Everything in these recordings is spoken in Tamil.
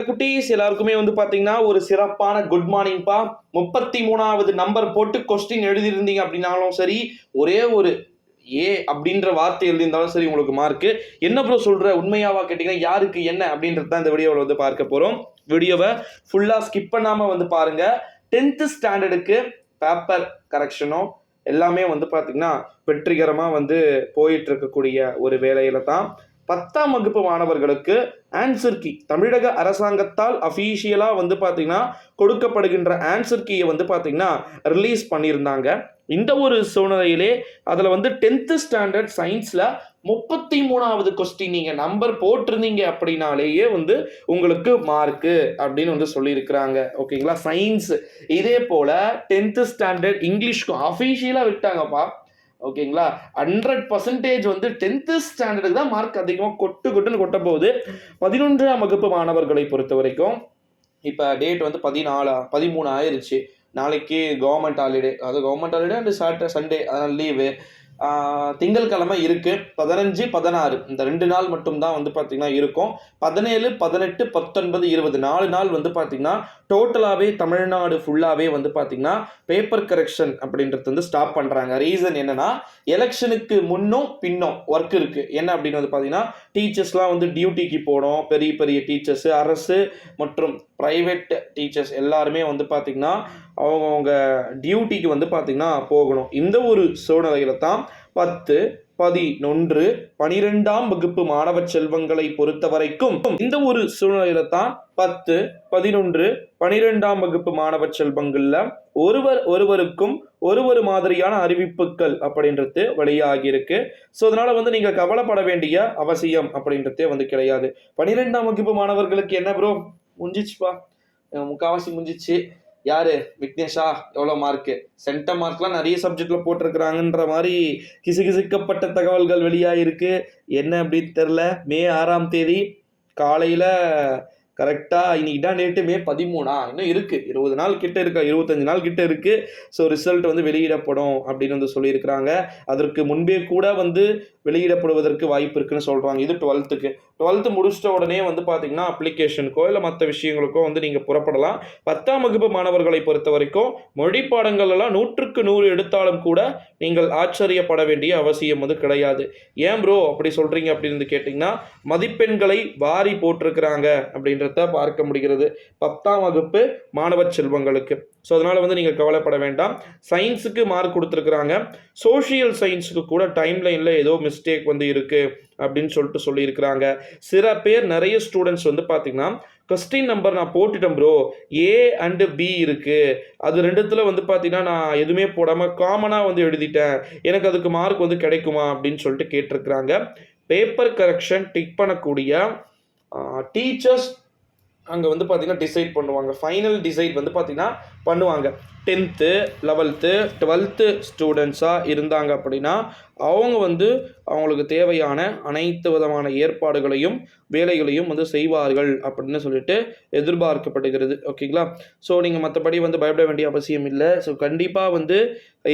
குட்டீஸ் எல்லாருக்குமே வந்து பார்த்தீங்கன்னா ஒரு சிறப்பான குட் மார்னிங்ப்பா முப்பத்தி மூணாவது நம்பர் போட்டு கொஸ்டின் எழுதியிருந்தீங்க அப்படின்னாலும் சரி ஒரே ஒரு ஏ அப்படின்ற வார்த்தை எழுதியிருந்தாலும் சரி உங்களுக்கு மார்க்கு என்ன ப்ரோ சொல்கிற உண்மையாவா கேட்டிங்கன்னா யாருக்கு என்ன அப்படின்றது தான் இந்த வீடியோவில் வந்து பார்க்க போகிறோம் வீடியோவை ஃபுல்லாக ஸ்கிப் பண்ணாமல் வந்து பாருங்கள் டென்த்து ஸ்டாண்டர்டுக்கு பேப்பர் கரெக்ஷனும் எல்லாமே வந்து பார்த்திங்கன்னா வெற்றிகரமாக வந்து போயிட்டு இருக்கக்கூடிய ஒரு வேலையில் தான் பத்தாம் வகுப்பு மாணவர்களுக்கு ஆன்சர் கீ தமிழக அரசாங்கத்தால் அஃபீஷியலாக வந்து பார்த்தீங்கன்னா கொடுக்கப்படுகின்ற ஆன்சர் கீயை வந்து பார்த்தீங்கன்னா ரிலீஸ் பண்ணியிருந்தாங்க. இந்த ஒரு சூழ்நிலையிலே அதில் வந்து டென்த்து ஸ்டாண்டர்ட் சயின்ஸில் முப்பத்தி மூணாவது கொஸ்டின் நீங்கள் நம்பர் போட்டிருந்தீங்க அப்படின்னாலேயே வந்து உங்களுக்கு மார்க்கு அப்படின்னு வந்து சொல்லியிருக்கிறாங்க. ஓகேங்களா சயின்ஸ் இதே போல் டென்த்து ஸ்டாண்டர்ட் இங்கிலீஷ்க்கும் அஃபீஷியலாக விட்டாங்கப்பா. ஓகேங்களா? ஹண்ட்ரட் பர்சன்டேஜ் வந்து டென்த்து ஸ்டாண்டர்டுக்கு தான் மார்க் அதிகமாக கொட்டு கொட்டுன்னு கொட்ட போகுது பதினொன்றாம் வகுப்பு மாணவர்களை பொறுத்த வரைக்கும் இப்போ டேட் வந்து பதினாலா பதிமூணு ஆயிருச்சு. நாளைக்கு கவர்மெண்ட் ஹாலிடே அது government holiday and Saturday Sunday அதனால் லீவு திங்கட்கிழமை இருக்கு. பதினஞ்சு பதினாறு. இந்த ரெண்டு நாள் மட்டும்தான் வந்து பார்த்தீங்கன்னா இருக்கும். பதினேழு பதினெட்டு பத்தொன்பது இருபது. நாலு நாள் வந்து பார்த்தீங்கன்னா டோட்டலாகவே தமிழ்நாடு ஃபுல்லாகவே வந்து பார்த்தீங்கன்னா பேப்பர் கரெக்ஷன் அப்படின்றது வந்து ஸ்டாப் பண்ணுறாங்க ரீசன் என்னன்னா எலெக்ஷனுக்கு முன்னும் பின்னும் ஒர்க் இருக்குது என்ன அப்படின்னு வந்து பார்த்தீங்கன்னா டீச்சர்ஸ்லாம் வந்து டியூட்டிக்கு போகணும். பெரிய பெரிய டீச்சர்ஸு அரசு மற்றும் ப்ரைவேட் டீச்சர்ஸ் எல்லாருமே வந்து பார்த்திங்கன்னா அவங்கவுங்க டியூட்டிக்கு வந்து பார்த்திங்கன்னா போகணும். இந்த ஒரு சூழ்நிலையில தான் பத்து பதினொன்று பனிரெண்டாம் வகுப்பு மாணவ செல்வங்களை பொறுத்த வரைக்கும் இந்த ஒரு சூழ்நிலையில தான் பத்து பதினொன்று பனிரெண்டாம் வகுப்பு மாணவ செல்வங்கள்ல ஒருவர் ஒருவருக்கும் ஒரு ஒரு மாதிரியான அறிவிப்புகள் அப்படின்றது வெளியாகி இருக்கு ஸோ அதனால வந்து நீங்கள் கவலைப்பட வேண்டிய அவசியம் அப்படின்றதே வந்து கிடையாது. பனிரெண்டாம் வகுப்பு மாணவர்களுக்கு என்ன ப்ரோ முடிஞ்சிச்சுப்பா முக்காவாசி முடிஞ்சிச்சு யாரு? விக்னேஷா? எவ்வளோ மார்க்கு சென்ட மார்க்லாம் நிறைய சப்ஜெக்டில் போட்டிருக்கிறாங்கன்ற மாதிரி கிசுகிசுக்கப்பட்ட தகவல்கள் வெளியாகிருக்கு என்ன அப்படின்னு தெரில மே ஆறாம் தேதி காலையில் கரெக்டாக இன்னைக்கு தான் டேட்டு மே பதிமூணா? இன்னும் இருக்குது இருபது நாள் கிட்ட இருக்கா. இருபத்தஞ்சு நாள் கிட்ட இருக்குது ஸோ ரிசல்ட் வந்து வெளியிடப்படும் அப்படின்னு வந்து சொல்லியிருக்கிறாங்க. அதற்கு முன்பே கூட வந்து வெளியிடப்படுவதற்கு வாய்ப்பு இருக்குன்னு சொல்கிறாங்க இது டுவெல்த்துக்கு டுவெல்த்து முடிச்சிட்ட உடனே வந்து பார்த்தீங்கன்னா அப்ளிகேஷனுக்கோ இல்லை மற்ற விஷயங்களுக்கோ வந்து நீங்கள் புறப்படலாம். பத்தாம் வகுப்பு மாணவர்களை பொறுத்த வரைக்கும் மொழி பாடங்கள்லாம் நூற்றுக்கு நூறு எடுத்தாலும் கூட நீங்கள் ஆச்சரியப்பட வேண்டிய அவசியம் வந்து கிடையாது. ஏன் ப்ரோ அப்படி சொல்கிறீங்க அப்படின்னு கேட்டிங்கன்னா மதிப்பெண்களை வாரி போட்டிருக்கிறாங்க அப்படின்ற பார்க்க முடிகிறது. பத்தாம் வகுப்பு மாணவ செல்வங்களுக்கு. ஸோ அதனால் வந்து நீங்கள் கவலைப்பட வேண்டாம். சயின்ஸுக்கு மார்க் கொடுத்துருக்குறாங்க. சோஷியல் சயின்ஸுக்கு கூட டைம் லைனில் ஏதோ மிஸ்டேக் வந்து இருக்குது அப்படின்னு சொல்லிட்டு சொல்லியிருக்கிறாங்க. சில பேர் நிறைய ஸ்டூடெண்ட்ஸ் வந்து பார்த்திங்கன்னா கொஸ்டின் நம்பர் நான் போட்டுட்டேன் ப்ரோ ஏ அண்டு பி இருக்குது அது ரெண்டுத்தில் வந்து பார்த்தீங்கன்னா நான் எதுவுமே போடாமல் காமனாக வந்து எழுதிட்டேன். எனக்கு அதுக்கு மார்க் வந்து கிடைக்குமா அப்படின்னு சொல்லிட்டு கேட்டிருக்கிறாங்க. பேப்பர் கரெக்ஷன் டிக் பண்ணக்கூடிய டீச்சர்ஸ் அங்கே வந்து பார்த்திங்கன்னா டிசைட் பண்ணுவாங்க. ஃபைனல் டிசைட் வந்து பார்த்திங்கன்னா பண்ணுவாங்க. டென்த்து லெவல்த்து டுவெல்த்து ஸ்டூடெண்ட்ஸாக இருந்தாங்க அப்படின்னா அவங்க வந்து அவங்களுக்கு தேவையான அனைத்து விதமான ஏற்பாடுகளையும் வேலைகளையும் வந்து செய்வார்கள் அப்படின்னு சொல்லிட்டு எதிர்பார்க்கப்படுகிறது. ஓகேங்களா ஸோ நீங்கள் மற்றபடி வந்து பயப்பட வேண்டிய அவசியம் இல்லை. ஸோ கண்டிப்பாக வந்து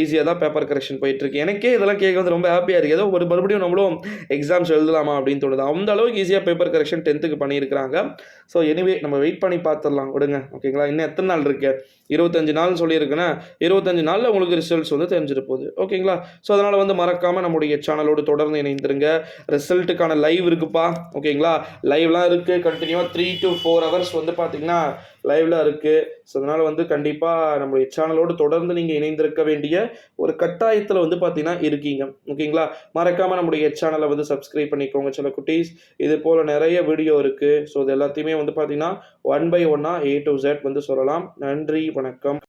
ஈஸியாக தான் பேப்பர் கரெக்ஷன் போயிட்டுருக்கு. எனக்கே இதெல்லாம் கேட்க வந்து ரொம்ப ஹாப்பியாக இருக்குது ஏதோ ஒரு மறுபடியும் நம்மளும் எக்ஸாம்ஸ் எழுதலாமா அப்படின்னு தோணுது. அந்த அளவுக்கு ஈஸியாக பேப்பர் கரெக்ஷன் டென்த்துக்கு பண்ணியிருக்கிறாங்க. ஸோ எனிவே நம்ம வெயிட் பண்ணி பார்த்துடலாம். விடுங்க. ஓகேங்களா இன்னும் எத்தனை நாள் இருக்குது இருபத்தஞ்சு நாள் இருக்குன்னா இருபத்தஞ்சு நாளில் உங்களுக்கு ரிசல்ட்ஸ் வந்து தெரிஞ்சிட்டு போகுது. ஓகேங்களா ஸோ அதனால் வந்து மறக்காமல் நம்முடைய சேனலோடு தொடர்ந்து இணைந்துருங்க. ரிசல்ட்டுக்கான லைவ் இருக்குப்பா. ஓகேங்களா லைவ்லாம் இருக்குது கண்டினியூவாக த்ரீ டு ஃபோர் ஹவர்ஸ் வந்து பார்த்திங்கன்னா லைவ்லாம் இருக்குது ஸோ அதனால் வந்து கண்டிப்பாக நம்மளுடைய சேனலோடு தொடர்ந்து நீங்கள் இணைந்திருக்க வேண்டிய ஒரு கட்டாயத்தில் வந்து பார்த்தீங்கன்னா இருக்கீங்க. ஓகேங்களா மறக்காமல் நம்முடைய சேனலை வந்து சப்ஸ்கிரைப் பண்ணிக்கோங்க சில குட்டீஸ். இது போல் நிறைய வீடியோ இருக்குது ஸோ இது எல்லாத்தையுமே வந்து பார்த்தீங்கன்னா ஒன் பை ஒன்னாக ஏ டு ஜெட் வந்து சொல்லலாம். நன்றி வணக்கம்.